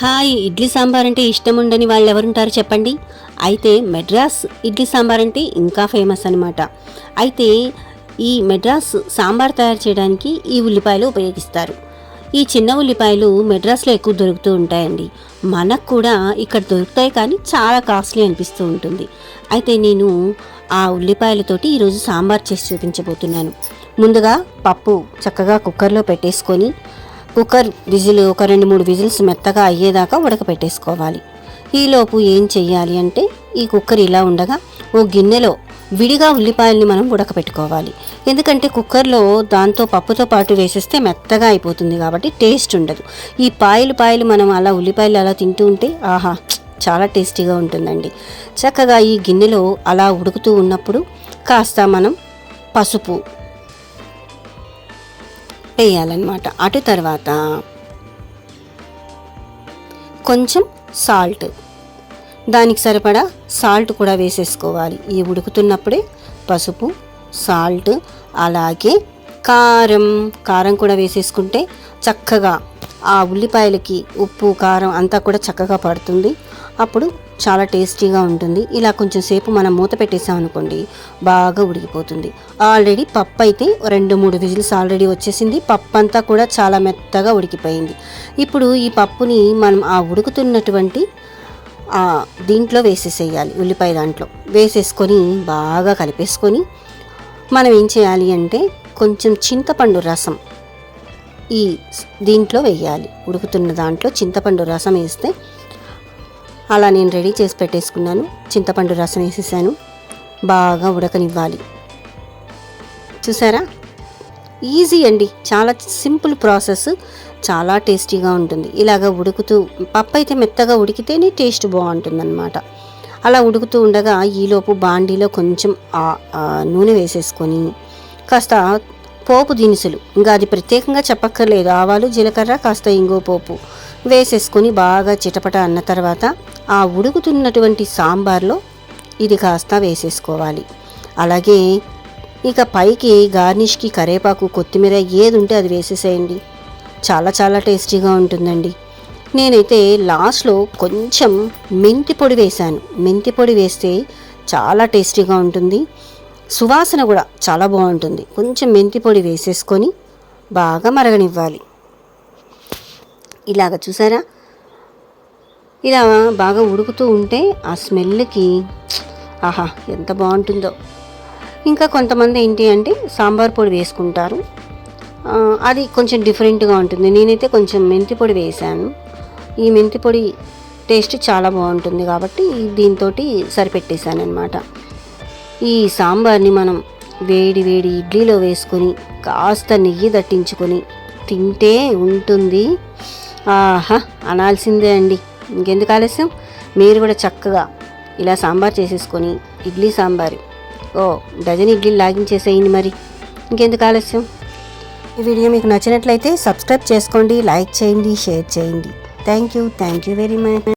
Hi idli sambar అంటే ఇష్టం ఉండని వాళ్ళు ఎవరుంటారు చెప్పండి? అయితే మెడ్రాస్ ఇడ్లీ సాంబార్ అంటే ఇంకా ఫేమస్ అనమాట అయితే ఈ మెడ్రాస్ సాంబార్ తయారు చేయడానికి ఈ ఉల్లిపాయలు ఉపయోగిస్తారు. ఈ చిన్న ఉల్లిపాయలు మెడ్రాస్లో ఎక్కువ దొరుకుతూ ఉంటాయండి. మనకు కూడా ఇక్కడ దొరుకుతాయి కానీ చాలా కాస్ట్లీ అనిపిస్తూ ఉంటుంది. అయితే నేను ఆ ఉల్లిపాయలతోటి ఈరోజు సాంబార్ చేసి చూపించబోతున్నాను. ముందుగా పప్పు చక్కగా కుక్కర్లో పెట్టేసుకొని కుక్కర్ విజిల్ ఒక రెండు మూడు విజిల్స్ మెత్తగా అయ్యేదాకా ఉడకపెట్టేసుకోవాలి. ఈలోపు ఏం చెయ్యాలి అంటే ఈ కుక్కర్ ఇలా ఉండగా ఓ గిన్నెలో విడిగా ఉల్లిపాయల్ని మనం ఉడకపెట్టుకోవాలి. ఎందుకంటే కుక్కర్లో దాంతో పప్పుతో పాటు వేసేస్తే మెత్తగా అయిపోతుంది కాబట్టి టేస్ట్ ఉండదు. ఈ పాయలు పాయలు మనం అలా ఉల్లిపాయలు అలా తింటూ ఉంటే ఆహా చాలా టేస్టీగా ఉంటుందండి. చక్కగా ఈ గిన్నెలో అలా ఉడుకుతూ ఉన్నప్పుడు కాస్త మనం పసుపు వేయాలన్నమాట. అటు తర్వాత కొంచెం సాల్ట్. దానికి సరిపడా సాల్ట్ కూడా వేసేసుకోవాలి. ఈ ఉడుకుతున్నప్పుడే పసుపు సాల్ట్ అలాగే కారం. కారం కూడా వేసేసుకుంటే చక్కగా ఆ ఉల్లిపాయలకి ఉప్పు కారం అంతా కూడా చక్కగా పడుతుంది. అప్పుడు చాలా టేస్టీగా ఉంటుంది. ఇలా కొంచెం సేపు మనం మూత పెట్టేసామనుకోండి బాగా ఉడికిపోతుంది. ఆల్రెడీ పప్పు అయితే రెండు మూడు విజిల్స్ ఆల్రెడీ వచ్చేసింది. పప్పు అంతా కూడా చాలా మెత్తగా ఉడికిపోయింది. ఇప్పుడు ఈ పప్పుని మనం ఆ ఉడుకుతున్నటువంటి దీంట్లో వేసేసేయాలి. ఉల్లిపాయ దాంట్లో వేసేసుకొని బాగా కలిపేసుకొని మనం ఏం చేయాలి అంటే కొంచెం చింతపండు రసం ఈ దీంట్లో వేయాలి. ఉడుకుతున్న దాంట్లో చింతపండు రసం వేస్తే అలా నేను రెడీ చేసి పెట్టేసుకున్నాను. చింతపండు రసం వేసేసాను. బాగా ఉడకనివ్వాలి. చూసారా? ఈజీ అండి. చాలా సింపుల్ ప్రాసెస్. చాలా టేస్టీగా ఉంటుంది. ఇలాగ ఉడుకుతూ పప్పు అయితే మెత్తగా ఉడికితేనే టేస్ట్ బాగుంటుందన్నమాట. అలా ఉడుకుతూ ఉండగా ఈలోపు బాండీలో కొంచెం నూనె వేసేసుకొని కాస్త పోపు దినుసులు. ఇంకా అది ప్రత్యేకంగా చెప్పక్కర్లేదు. ఆవాలు జీలకర్ర కాస్త ఇంగో పోపు. వేసేసుకొని బాగా చిటపట అన్న తర్వాత ఆ ఉడుకుతున్నటువంటి సాంబార్లో ఇది కాస్త వేసేసుకోవాలి. అలాగే ఇక పైకి గార్నిష్కి కరేపాకు కొత్తిమీర ఏది ఉంటే అది వేసేసేయండి. చాలా చాలా టేస్టీగా ఉంటుందండి. నేనైతే లాస్ట్లో కొంచెం మెంతి పొడి వేశాను. మెంతి పొడి వేస్తే చాలా టేస్టీగా ఉంటుంది. సువాసన కూడా చాలా బాగుంటుంది. కొంచెం మెంతి పొడి వేసేసుకొని బాగా మరగనివ్వాలి. ఇలాగ చూసారా? ఇలా బాగా ఉడుకుతూ ఉంటే ఆ స్మెల్కి ఆహా ఎంత బాగుంటుందో. ఇంకా కొంతమంది ఏంటి అంటే సాంబార్ పొడి వేసుకుంటారు. అది కొంచెం డిఫరెంట్గా ఉంటుంది. నేనైతే కొంచెం మెంతి పొడి వేశాను ఈ మెంతి పొడి టేస్ట్ చాలా బాగుంటుంది కాబట్టి దీంతో సరిపెట్టేశాను అనమాట ఈ సాంబార్ని మనం వేడి వేడి ఇడ్లీలో వేసుకొని కాస్త నెయ్యి దట్టించుకొని తింటే ఉంటుంది. ఆహా అనాల్సిందే అండి. ఇంకెందుకు ఆలస్యం? మీరు కూడా చక్కగా ఇలా సాంబార్ చేసేసుకొని ఇడ్లీ సాంబార్. ఓ డజన్ ఇడ్లీ లాగించేసేయండి మరి. ఇంకెందుకు ఆలస్యం? ఈ వీడియో మీకు నచ్చినట్లయితే సబ్స్క్రైబ్ చేసుకోండి లైక్ చేయండి షేర్ చేయండి. Thank you thank you very much.